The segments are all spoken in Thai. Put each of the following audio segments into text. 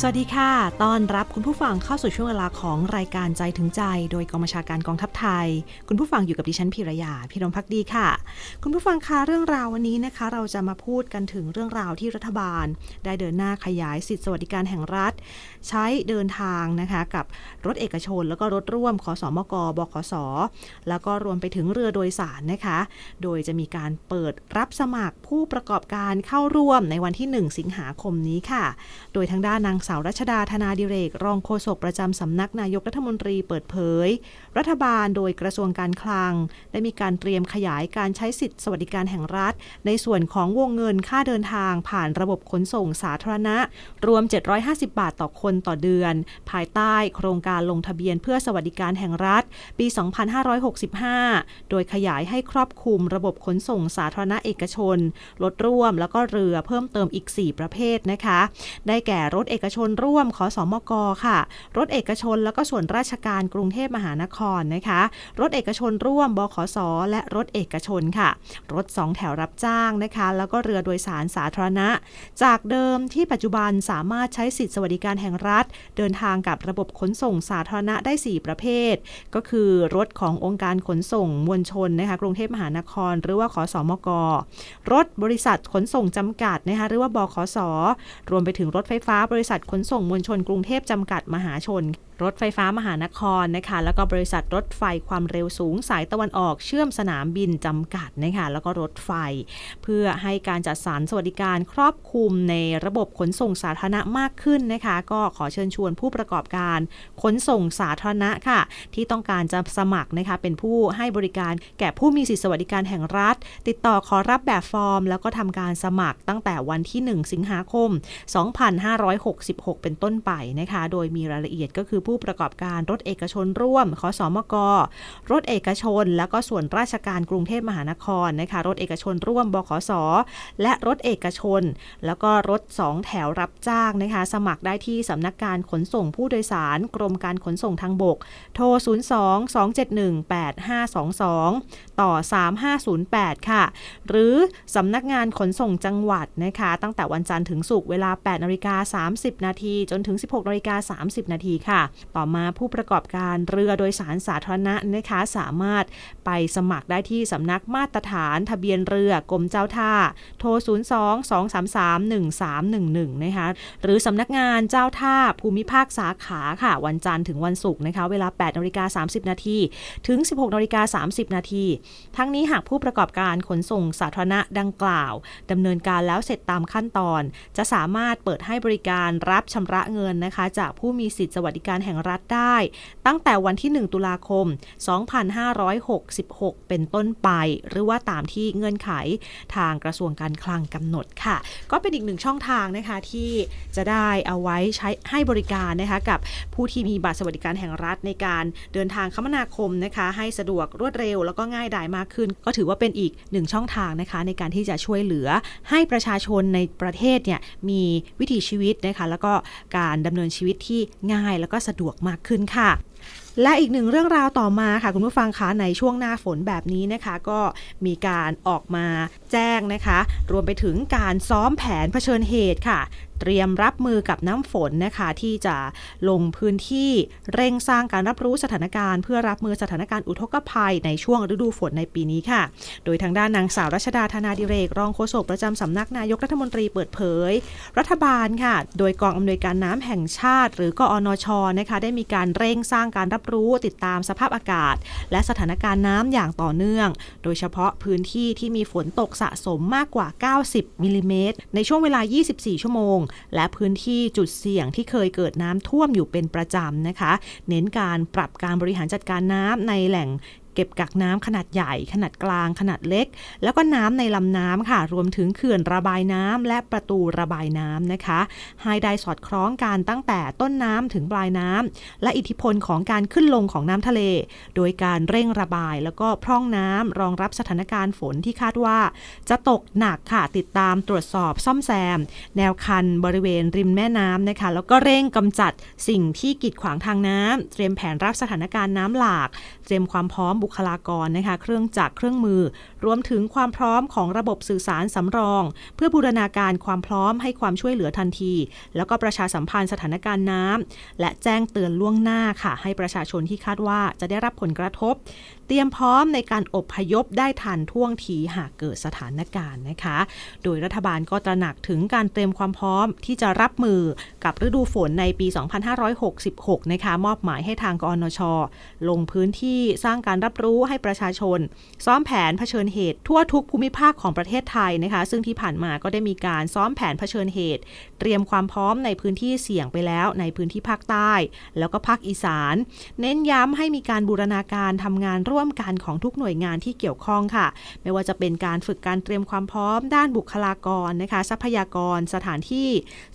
สวัสดีค่ะ ต้อนรับคุณผู้ฟังเข้าสู่ช่วงเวลาของรายการใจถึงใจ โดยกองบัญชาการกองทัพไทย คุณผู้ฟังอยู่กับดิฉันพิรยาพิรมพักดีค่ะ คุณผู้ฟังคะเรื่องราววันนี้นะคะ เราจะมาพูดกันถึงเรื่องราวที่รัฐบาล ได้เดินหน้าขยายสิทธิสวัสดิการแห่งรัฐ ใช้เดินทางนะคะกับรถเอกชน แล้วก็รถร่วมขอสอมกบขส แล้วก็รวมไปถึงเรือโดยสารนะคะ โดยจะมีการเปิดรับสมัครผู้ประกอบการเข้าร่วมในวันที่ 1 สิงหาคมนี้ค่ะ โดยทางด้านนางสาวรัชดาธนาดิเรก รองโฆษกประจำสำนักนายกรัฐมนตรีเปิดเผย รัฐบาลโดยกระทรวงการคลัง ได้มีการเตรียมขยายการใช้สิทธิสวัสดิการแห่งรัฐ ในส่วนของวงเงินค่าเดินทางผ่านระบบขนส่งสาธารณะ รวม 750 บาทต่อคนต่อเดือน ภายใต้โครงการลงทะเบียนเพื่อสวัสดิการแห่งรัฐ ปี 2565 โดยขยายให้ครอบคลุมระบบขนส่งสาธารณะเอกชน รถร่วมแล้วก็เรือเพิ่มเติมอีก 4 ประเภทนะคะ ได้แก่รถเอกชนร่วมขอสอมกค่ะ รถเอกชนแล้วก็ส่วนราชการกรุงเทพมหานครนะคะ รถเอกชนร่วมบขสและรถเอกชนค่ะ รถ 2 แถวรับจ้างนะคะ แล้วก็เรือโดยสารสาธารณะ จากเดิมที่ปัจจุบันสามารถใช้สิทธิสวัสดิการแห่งรัฐ เดินทางกับระบบขนส่งสาธารณะได้ 4 ประเภท ก็คือรถขององค์การขนส่งมวลชนนะคะกรุงเทพมหานคร หรือว่าขอสอมก รถบริษัทขนส่งจำกัดนะคะหรือว่าบขสรวมไปถึงรถไฟฟ้าบริษัทขนส่งมวลชนกรุงเทพจำกัดมหาชน รถไฟฟ้ามหานครนะคะ แล้วก็บริษัทรถไฟความเร็วสูงสายตะวันออกเชื่อมสนามบินจำกัดนะคะแล้วก็รถไฟ เพื่อให้การจัดสรรสวัสดิการครอบคลุมในระบบขนส่งสาธารณะมากขึ้นนะคะ ก็ขอเชิญชวนผู้ประกอบการขนส่งสาธารณะค่ะ ที่ต้องการจะสมัครนะคะเป็นผู้ให้บริการแก่ผู้มีสิทธิสวัสดิการแห่งรัฐ ติดต่อขอรับแบบฟอร์ม แล้วก็ทำการสมัครตั้งแต่วันที่ 1 สิงหาคม 2566 เป็นต้นไปนะคะ โดยมีรายละเอียดก็คือผู้ประกอบการรถเอกชนร่วมขอสอมก รถเอกชน แล้วก็ส่วนราชการกรุงเทพมหานครนะคะรถเอกชนร่วมบขสและรถเอกชน แล้วก็รถ 2 แถวรับจ้างนะคะสมัครได้ที่สำนักการขนส่งผู้โดยสาร กรมการขนส่งทางบก โทร 02 271 8522 ต่อ 3508 ค่ะ หรือสำนักงานขนส่งจังหวัดนะคะตั้งแต่วันจันทร์ถึงศุกร์เวลา8นาฬิกา30 นาทีจนถึง 16นาฬิกา30 นาทีค่ะต่อมาผู้ประกอบการเรือโดยสารสาธารณะนะคะสามารถไปสมัครได้ที่สำนักมาตรฐานทะเบียนเรือกรมเจ้าท่า โทร 02 233 1311 นะคะหรือสำนักงานเจ้าท่าภูมิภาคสาขาค่ะ วันจันทร์ถึงวันศุกร์นะคะเวลา8นาฬิกา30 นาทีถึง 16นาฬิกา30 นาทีทั้งนี้หากผู้ประกอบการขนส่งสาธารณะดังกล่าวดำเนินการแล้วเสร็จตามขั้นตอน จะสามารถเปิดให้บริการรับชำระเงินนะคะ จากผู้มีสิทธิสวัสดิการแห่งรัฐได้ ตั้งแต่วันที่ 1 ตุลาคม 2566 เป็นต้นไป หรือว่าตามที่เงื่อนไขทางกระทรวงการคลังกำหนดค่ะ ก็เป็นอีกหนึ่งช่องทางนะคะที่จะได้เอาไว้ใช้ให้บริการนะคะกับผู้ที่มีบัตรสวัสดิการแห่งรัฐในการเดินทางคมนาคมนะคะให้สะดวกรวดเร็ว แล้วก็ง่ายดายมากขึ้น ก็ถือว่าเป็นอีกหนึ่งช่องทางนะคะในการที่จะช่วยเหลือให้ประชาชนในประเทศเนี่ยมีวิถีชีวิตนะคะแล้วก็การดำเนินชีวิตที่ง่ายแล้วก็สะดวกมากขึ้นค่ะและอีกหนึ่งเรื่องราวต่อมาค่ะ คุณผู้ฟังคะในช่วงหน้าฝนแบบนี้นะคะ ก็มีการออกมาแจ้งนะคะ รวมไปถึงการซ้อมแผนเผชิญเหตุค่ะ เตรียมรับมือกับน้ำฝนนะคะ ที่จะลงพื้นที่เร่งสร้างการรับรู้สถานการณ์ เพื่อรับมือสถานการณ์อุทกภัยในช่วงฤดูฝนในปีนี้ค่ะ โดยทางด้านนางสาวรัชดาธนาดิเรก รองโฆษกประจำสำนักนายกรัฐมนตรีเปิดเผย รัฐบาลค่ะ โดยกองอำนวยการน้ำแห่งชาติ หรือกอนชนะคะได้มีการเร่งสร้างการรับรู้ติดตามสภาพอากาศ และสถานการณ์น้ำอย่างต่อเนื่อง โดยเฉพาะพื้นที่ที่มีฝนตกสะสมมากกว่า 90มิลลิเมตรในช่วงเวลา 24 ชั่วโมงและพื้นที่จุดเสี่ยงที่เคยเกิดน้ำท่วมอยู่เป็นประจำนะคะ เน้นการปรับการบริหารจัดการน้ำในแหล่ง เก็บกักน้ำขนาดใหญ่ ขนาดกลาง ขนาดเล็ก แล้วก็น้ำในลำน้ำค่ะ รวมถึงเขื่อนระบายน้ำและประตูระบายน้ำนะคะให้ได้สอดคล้องกันตั้งแต่ต้นน้ำถึงปลายน้ำและอิทธิพลของการขึ้นลงของน้ำทะเล โดยการเร่งระบายแล้วก็พร่องน้ำรองรับสถานการณ์ฝนที่คาดว่า จะตกหนักค่ะติดตามตรวจสอบซ่อมแซม แนวคันบริเวณริมแม่น้ำนะคะ แล้วก็เร่งกำจัดสิ่งที่กีดขวางทางน้ำเตรียมแผนรับสถานการณ์น้ำหลาก เตรียมความพร้อมบุคลากรนะคะเครื่องจักรเครื่องมือ รวมถึงความพร้อมของระบบสื่อสารสำรอง เพื่อบูรณาการความพร้อมให้ความช่วยเหลือทันที แล้วก็ประชาสัมพันธ์สถานการณ์น้ำและแจ้งเตือนล่วงหน้าค่ะ ให้ประชาชนที่คาดว่าจะได้รับผลกระทบ เตรียมพร้อมในการอบพยพได้ทันท่วงทีหากเกิดสถานการณ์นะคะ โดยรัฐบาลก็ตระหนักถึงการเตรียมความพร้อมที่จะรับมือกับฤดูฝนในปี 2566 นะคะ มอบหมายให้ทางกอนช ลงพื้นที่สร้างการรับรู้ให้ประชาชน ซ้อมแผนเผชิญเหตุทั่วทุกภูมิภาคของประเทศไทยนะคะ ซึ่งที่ผ่านมาก็ได้มีการซ้อมแผนเผชิญเหตุ เตรียมความพร้อมในพื้นที่เสี่ยงไปแล้วในพื้นที่ภาคใต้ แล้วก็ภาคอีสาน เน้นย้ำให้มีการบูรณาการทำงานร่วม่วมกันของทุกหน่วยงานที่เกี่ยวข้องค่ะ ไม่ว่าจะเป็นการฝึกการเตรียมความพร้อมด้านบุคลากรนะคะ ทรัพยากรสถานที่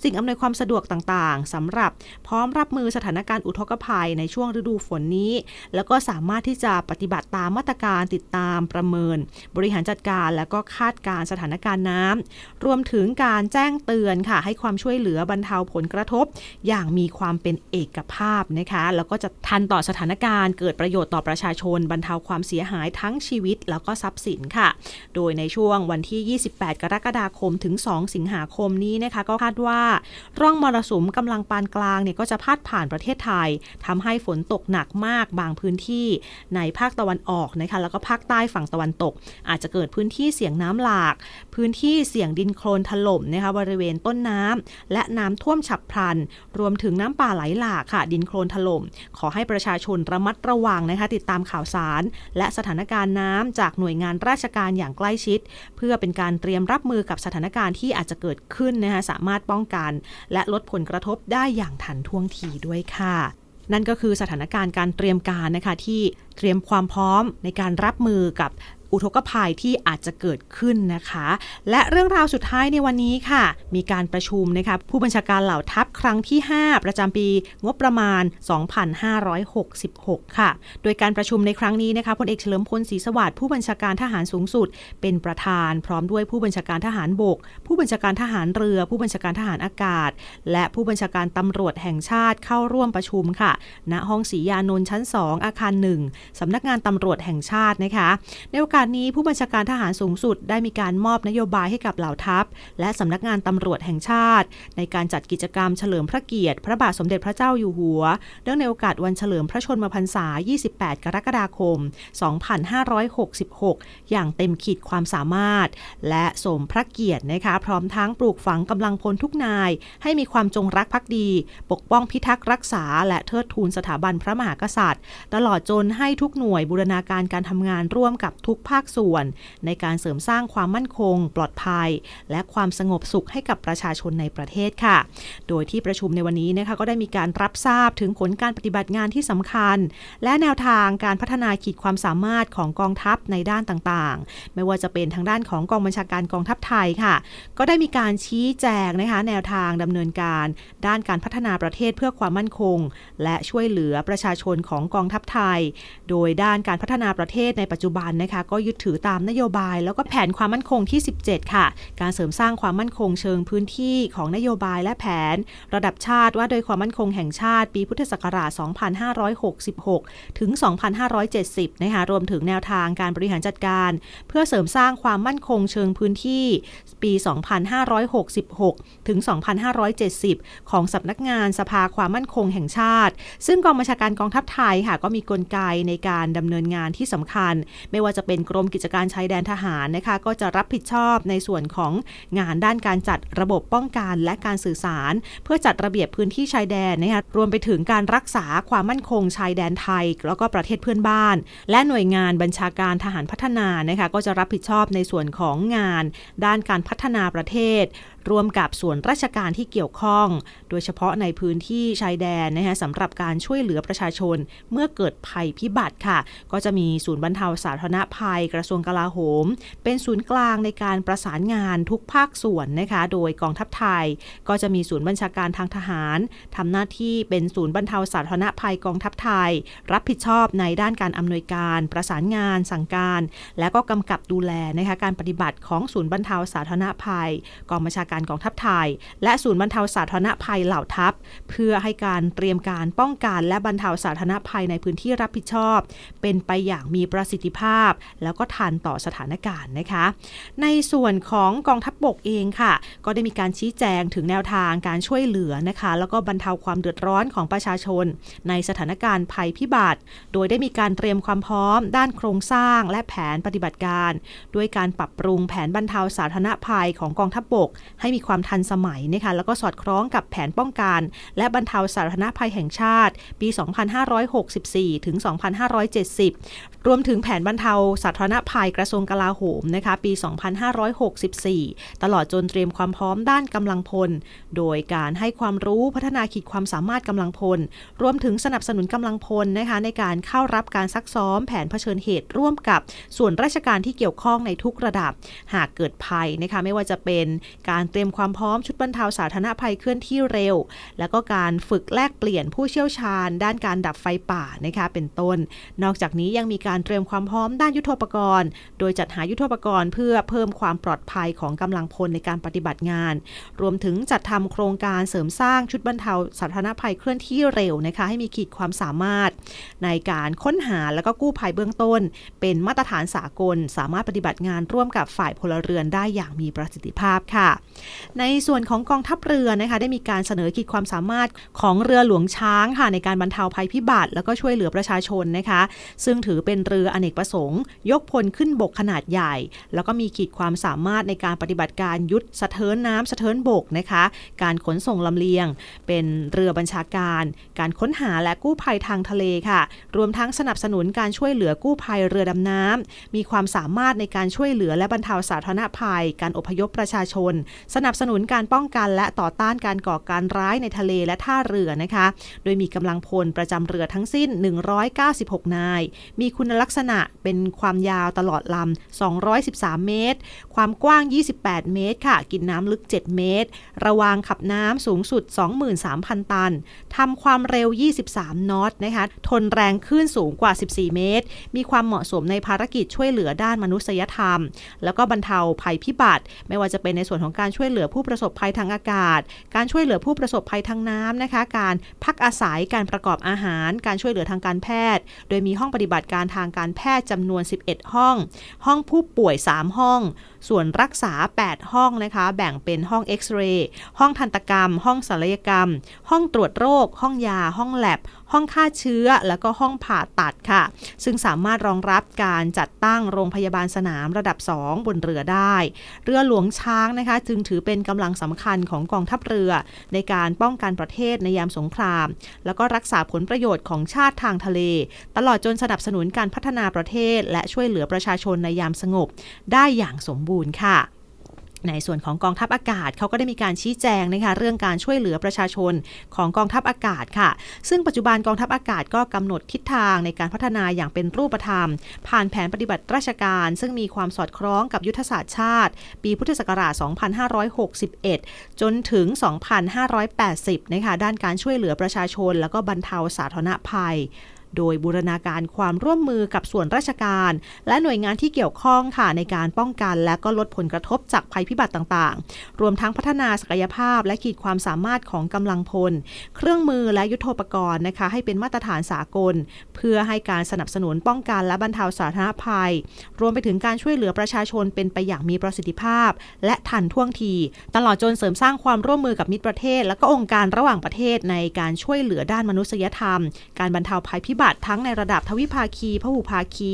สิ่งอำนวยความสะดวกต่างๆสำหรับพร้อมรับมือสถานการณ์อุทกภัยในช่วงฤดูฝนนี้ แล้วก็สามารถที่จะปฏิบัติตามมาตรการติดตามประเมิน บริหารจัดการและก็คาดการณ์สถานการณ์น้ำรวมถึงการแจ้งเตือนค่ะ ให้ความช่วยเหลือบรรเทาผลกระทบ อย่างมีความเป็นเอกภาพนะคะ แล้วก็จะทันต่อสถานการณ์เกิดประโยชน์ต่อประชาชนบรรเทาความเสียหายทั้งชีวิตแล้วก็ทรัพย์สินค่ะ โดยในช่วงวันที่ 28 กรกฎาคมถึง 2 สิงหาคมนี้นะคะ ก็คาดว่าร่องมรสุมกำลังปานกลางเนี่ยก็จะพาดผ่านประเทศไทยทำให้ฝนตกหนักมากบางพื้นที่ในภาคตะวันออกนะคะแล้วก็ภาคใต้ฝั่งตะวันตก อาจจะเกิดพื้นที่เสี่ยงน้ำหลาก พื้นที่เสี่ยงดินโคลนถล่มนะคะบริเวณต้นน้ำและน้ำท่วมฉับพลัน รวมถึงน้ำป่าไหลหลากค่ะ ดินโคลนถล่มขอให้ประชาชนระมัดระวังนะคะติดตามข่าวสารและสถานการณ์น้ำจากหน่วยงานราชการอย่างใกล้ชิด เพื่อเป็นการเตรียมรับมือกับสถานการณ์ที่อาจจะเกิดขึ้นนะคะสามารถป้องกัน และลดผลกระทบได้อย่างทันท่วงทีด้วยค่ะนั่นก็คือสถานการณ์การเตรียมการนะคะที่เตรียมความพร้อมในการรับมือกับอุทกภัยที่อาจจะเกิดขึ้นนะคะ และเรื่องราวสุดท้ายในวันนี้ค่ะ มีการประชุมนะคะผู้บัญชาการเหล่าทัพครั้งที่ 5 ประจำปีงบประมาณ 2566 ค่ะ โดยการประชุมในครั้งนี้นะคะพลเอกเฉลิมพลศรีสวัสดิ์ผู้บัญชาการทหารสูงสุด เป็นประธานพร้อมด้วยผู้บัญชาการทหารบก ผู้บัญชาการทหารเรือ ผู้บัญชาการทหารอากาศ และผู้บัญชาการตำรวจแห่งชาติเข้าร่วมประชุมค่ะ ณห้องศรียานนท์ชั้น 2 อาคาร 1สำนักงานตำรวจแห่งชาตินะคะ ในโอกาสนี้ผู้บัญชาการทหารสูงสุดได้มีการมอบนโยบายให้กับเหล่าทัพ และสำนักงานตำรวจแห่งชาติ ในการจัดกิจกรรมเฉลิมพระเกียรติ พระบาทสมเด็จพระเจ้าอยู่หัว เนื่องในโอกาสวันเฉลิมพระชนมพรรษา 28 กรกฎาคม 2566 อย่างเต็มขีดความสามารถ และสมพระเกียรตินะคะพร้อมทั้งปลูกฝังกำลังพลทุกนาย ให้มีความจงรักภักดี ปกป้องพิทักษ์รักษา และเทิดทูนสถาบันพระมหากษัตริย์ ตลอดจนให้ทุกหน่วยบูรณาการการทำงานร่วมกับทุกภาคส่วน ในการเสริมสร้างความมั่นคง ปลอดภัย และความสงบสุขให้กับประชาชนในประเทศค่ะ โดยที่ประชุมในวันนี้นะคะก็ได้มีการรับทราบถึงผลการปฏิบัติงานที่สำคัญ และแนวทางการพัฒนาขีดความสามารถของกองทัพในด้านต่างๆ ไม่ว่าจะเป็นทางด้านของกองบัญชาการกองทัพไทยค่ะ ก็ได้มีการชี้แจงนะคะแนวทางดำเนินการ ด้านการพัฒนาประเทศเพื่อความมั่นคง และช่วยเหลือประชาชนของกองทัพไทยโดยด้านการพัฒนาประเทศในปัจจุบันนะคะก็ยึดถือตามนโยบาย แล้วก็แผนความมั่นคงที่ 17 ค่ะ การเสริมสร้างความมั่นคงเชิงพื้นที่ของนโยบายและแผน ระดับชาติว่าโดยความมั่นคงแห่งชาติ ปีพุทธศักราช 2566 ถึง 2570 นะคะรวมถึงแนวทางการบริหารจัดการ เพื่อเสริมสร้างความมั่นคงเชิงพื้นที่ ปี 2566 ถึง 2570 ของสำนักงานสภาความมั่นคงแห่งชาติ ซึ่งกองบัญชาการกองทัพไทยค่ะก็มีกลไกในในการดำเนินงานที่สำคัญ ไม่ว่าจะเป็นกรมกิจการชายแดนทหารนะคะ ก็จะรับผิดชอบในส่วนของงานด้านการจัดระบบป้องกันและการสื่อสาร เพื่อจัดระเบียบพื้นที่ชายแดนนะคะรวมไปถึงการรักษาความมั่นคงชายแดนไทย แล้วก็ประเทศเพื่อนบ้าน และหน่วยงานบัญชาการทหารพัฒนานะคะก็จะรับผิดชอบในส่วนของงาน ด้านการพัฒนาประเทศร่วมกับส่วนราชการที่เกี่ยวข้อง โดยเฉพาะในพื้นที่ชายแดนนะคะสำหรับการช่วยเหลือประชาชนเมื่อเกิดภัยพิบัติค่ะ ก็จะมีศูนย์บรรเทาสาธารณภัยกระทรวงกลาโหม เป็นศูนย์กลางในการประสานงานทุกภาคส่วนนะคะโดยกองทัพไทย ก็จะมีศูนย์บัญชาการทางทหารทำหน้าที่เป็นศูนย์บรรเทาสาธารณภัยกองทัพไทย รับผิดชอบในด้านการอำนวยการประสานงาน สั่งการ และก็กำกับดูแลนะคะการปฏิบัติของศูนย์บรรเทาสาธารณภัย กองบัญชาการกองทัพไทย และศูนย์บรรเทาสาธารณภัยเหล่าทัพ เพื่อให้การเตรียมการป้องกันและบรรเทาสาธารณภัยในพื้นที่รับผิดชอบ เป็นไปอย่างมีประสิทธิภาพ แล้วก็ทันต่อสถานการณ์นะคะ ในส่วนของกองทัพบบกเองค่ะ ก็ได้มีการชี้แจงถึงแนวทางการช่วยเหลือนะคะ แล้วก็บรรเทาความเดือดร้อนของประชาชน ในสถานการณ์ภัยพิบัติ โดยได้มีการเตรียมความพร้อม ด้านโครงสร้างและแผนปฏิบัติการ ด้วยการปรับปรุงแผนบรรเทาสาธารณภัยของกองทัพบบกให้มีความทันสมัยนะคะแล้วก็สอดคล้องกับแผนป้องกัน และบรรเทาสาธารณภัยแห่งชาติ ปี 2564 ถึง 2570 รวมถึงแผนบรรเทาสาธารณภัยกระทรวงกลาโหมนะคะปี 2564 ตลอดจนเตรียมความพร้อมด้านกำลังพล โดยการให้ความรู้พัฒนาขีดความสามารถกำลังพล รวมถึงสนับสนุนกำลังพลนะคะในการเข้ารับการซักซ้อมแผนเผชิญเหตุร่วมกับส่วนราชการที่เกี่ยวข้องในทุกระดับ หากเกิดภัยนะคะไม่ว่าจะเป็นการเตรียมความพร้อมชุดบรรเทาสาธารณภัยเคลื่อนที่เร็ว แล้วก็การฝึกแลกเปลี่ยนผู้เชี่ยวชาญ ด้านการดับไฟป่านะคะเป็นต้น นอกจากนี้ยังมีการเตรียมความพร้อมด้านยุทโธปกรณ์ โดยจัดหายุทโธปกรณ์เพื่อเพิ่มความปลอดภัยของกำลังพลในการปฏิบัติงาน รวมถึงจัดทำโครงการเสริมสร้างชุดบรรเทาสาธารณภัยเคลื่อนที่เร็วนะคะให้มีขีดความสามารถ ในการค้นหาและก็กู้ภัยเบื้องต้น เป็นมาตรฐานสากล สามารถปฏิบัติงานร่วมกับฝ่ายพลเรือนได้อย่างมีประสิทธิภาพค่ะในส่วนของกองทัพเรือนะคะได้มีการเสนอขีดความสามารถของเรือหลวงช้างค่ะในการบรรเทาภัยพิบัติ แล้วก็ช่วยเหลือประชาชนนะคะ ซึ่งถือเป็นเรืออเนกประสงค์ ยกพลขึ้นบกขนาดใหญ่ แล้วก็มีขีดความสามารถในการปฏิบัติการยุดสะเทินน้ำสะเทินบกนะคะ การขนส่งลำเลียง เป็นเรือบัญชาการ การค้นหาและกู้ภัยทางทะเลค่ะ รวมทั้งสนับสนุนการช่วยเหลือกู้ภัยเรือดำน้ำมีความสามารถในการช่วยเหลือและบรรเทาสาธารณภัย การอพยพประชาชนสนับสนุนการป้องกันและต่อต้านการก่อการร้ายในทะเลและท่าเรือนะคะ โดยมีกำลังพลประจำเรือทั้งสิ้น 196 นาย มีคุณลักษณะเป็นความยาวตลอดลำ 213 เมตร ความกว้าง 28 เมตรค่ะ กินน้ำลึก 7 เมตร ระวางขับน้ำสูงสุด 23,000 ตัน ทำความเร็ว 23 นอตนะคะ ทนแรงคลื่นสูงกว่า 14 เมตร มีความเหมาะสมในภารกิจช่วยเหลือด้านมนุษยธรรม แล้วก็บรรเทาภัยพิบัติ ไม่ว่าจะเป็นในส่วนของการช่วยวยเหลือผู้ประสบภัยทางอากาศ การช่วยเหลือผู้ประสบภัยทางน้ำนะคะ การพักอาศัยการประกอบอาหาร การช่วยเหลือทางการแพทย์ โดยมีห้องปฏิบัติการทางการแพทย์จำนวน 11 ห้อง ห้องผู้ป่วย 3 ห้อง ส่วนรักษา 8 ห้องนะคะ แบ่งเป็นห้องเอ็กซเรย์ห้องทันตกรรม ห้องศัลยกรรม ห้องตรวจโรค ห้องยา ห้องแลบ ห้องฆ่าเชื้อ แล้วก็ห้องผ่าตัดค่ะ ซึ่งสามารถรองรับการจัดตั้งโรงพยาบาลสนามระดับ 2 บนเรือได้ เรือหลวงช้างนะคะ จึงถือเป็นกำลังสำคัญของกองทัพเรือ ในการป้องกันประเทศในยามสงคราม แล้วก็รักษาผลประโยชน์ของชาติทางทะเล ตลอดจนสนับสนุนการพัฒนาประเทศ และช่วยเหลือประชาชนในยามสงบ ได้อย่างสมบูรณ์ค่ะ ในส่วนของกองทัพอากาศเขาก็ได้มีการชี้แจงนะคะเรื่องการช่วยเหลือประชาชนของกองทัพอากาศค่ะ ซึ่งปัจจุบันกองทัพอากาศก็กำหนดทิศทางในการพัฒนาอย่างเป็นรูปธรรม ผ่านแผนปฏิบัติราชการ ซึ่งมีความสอดคล้องกับยุทธศาสตร์ชาติ ปีพุทธศักราช 2561 จนถึง 2580 นะคะด้านการช่วยเหลือประชาชน แล้วก็บรรเทาสาธารณภัย โดยบูรณาการความร่วมมือกับส่วนราชการ และหน่วยงานที่เกี่ยวข้องค่ะในการป้องกัน และก็ลดผลกระทบจากภัยพิบัติต่างๆ รวมทั้งพัฒนาศักยภาพ และขีดความสามารถของกำลังพล เครื่องมือและยุทโธปกรณ์นะคะ ให้เป็นมาตรฐานสากล เพื่อให้การสนับสนุนป้องกันและบรรเทาสาธารณภัย รวมไปถึงการช่วยเหลือประชาชนเป็นไปอย่างมีประสิทธิภาพ และทันท่วงที ตลอดจนเสริมสร้างความร่วมมือกับมิตรประเทศ และก็องค์การระหว่างประเทศในการช่วยเหลือด้านมนุษยธรรม การบรรเทาภัยพิบัติทั้งในระดับทวิภาคีพหุภาคี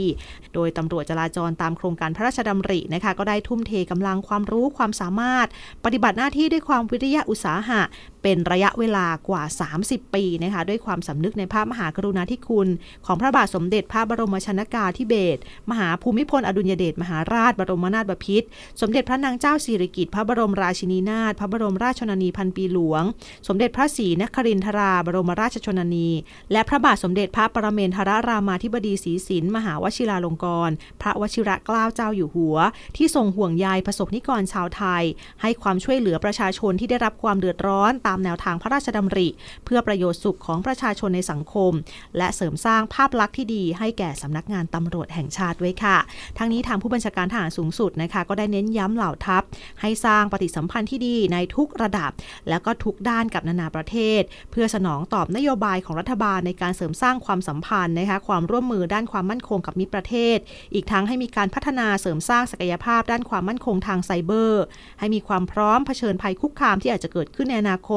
โดยตำรวจจราจรตามโครงการพระราชดำรินะคะก็ได้ทุ่มเทกำลังความรู้ความสามารถ ปฏิบัติหน้าที่ด้วยความวิริยะอุตสาหะ เป็นระยะเวลากว่า 30 ปีนะคะด้วยความสำนึกในพระมหากรุณาธิคุณ ของพระบาทสมเด็จพระบรมชนากาธิเบศรมหาภูมิพลอดุลยเดชมหาราชบรมนาถบพิตรสมเด็จพระนางเจ้าสิริกิติ์พระบรมราชินีนาถพระบรมราชชนนีพันปีหลวง สมเด็จพระศรีนครินทราบรมราชชนนี และพระบาทสมเด็จพระปรเมนทรรามาธิบดีศรีสินมหาวชิราลงกรณ์พระวชิระเกล้าเจ้าอยู่หัว ที่ทรงห่วงใยประสบนิกรชาวไทย ให้ความช่วยเหลือประชาชนที่ได้รับความเดือดร้อนตามามแนวทางพระราชดำริ เพื่อประโยชน์สุขของประชาชนในสังคม และเสริมสร้างภาพลักษณ์ที่ดีให้แก่สำนักงานตำรวจแห่งชาติด้วยค่ะ ทั้งนี้ทางผู้บัญชาการทหารสูงสุดนะคะ ก็ได้เน้นย้ำเหล่าทัพ ให้สร้างปฏิสัมพันธ์ที่ดีในทุกระดับ และก็ทุกด้านกับนานาประเทศ เพื่อสนองตอบนโยบายของรัฐบาลในการเสริมสร้างความสัมพันธ์นะคะความร่วมมือด้านความมั่นคงกับมิตรประเทศ อีกทั้งให้มีการพัฒนาเสริมสร้างศักยภาพด้านความมั่นคงทางไซเบอร์ ให้มีความพร้อมเผชิญภัยคุกคามที่อาจจะเกิดขึ้นในอนาคต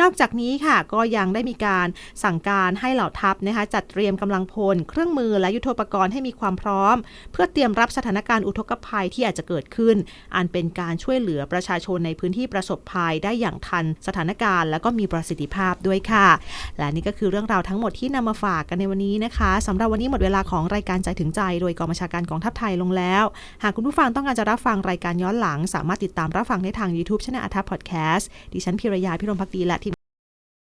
นอกจากนี้ค่ะก็ยังได้มีการสั่งการให้เหล่าทัพนะคะจัดเตรียมกำลังพล เครื่องมือและยุทโธปกรณ์ให้มีความพร้อม เพื่อเตรียมรับสถานการณ์อุทกภัยที่อาจจะเกิดขึ้น อันเป็นการช่วยเหลือประชาชนในพื้นที่ประสบภัยได้อย่างทันสถานการณ์ และก็มีประสิทธิภาพด้วยค่ะ และนี่ก็คือเรื่องราวทั้งหมดที่นำมาฝากกันในวันนี้นะคะสำหรับวันนี้หมดเวลาของรายการใจถึงใจ โดยกองบัญชาการกองทัพไทยลงแล้ว หากคุณผู้ฟังต้องการจะรับฟังรายการย้อนหลัง สามารถติดตามรับฟังได้ทาง YouTube ช่องอัทัพพอดแคสต์ดิฉันพิรยาพิรมพักดีและทีม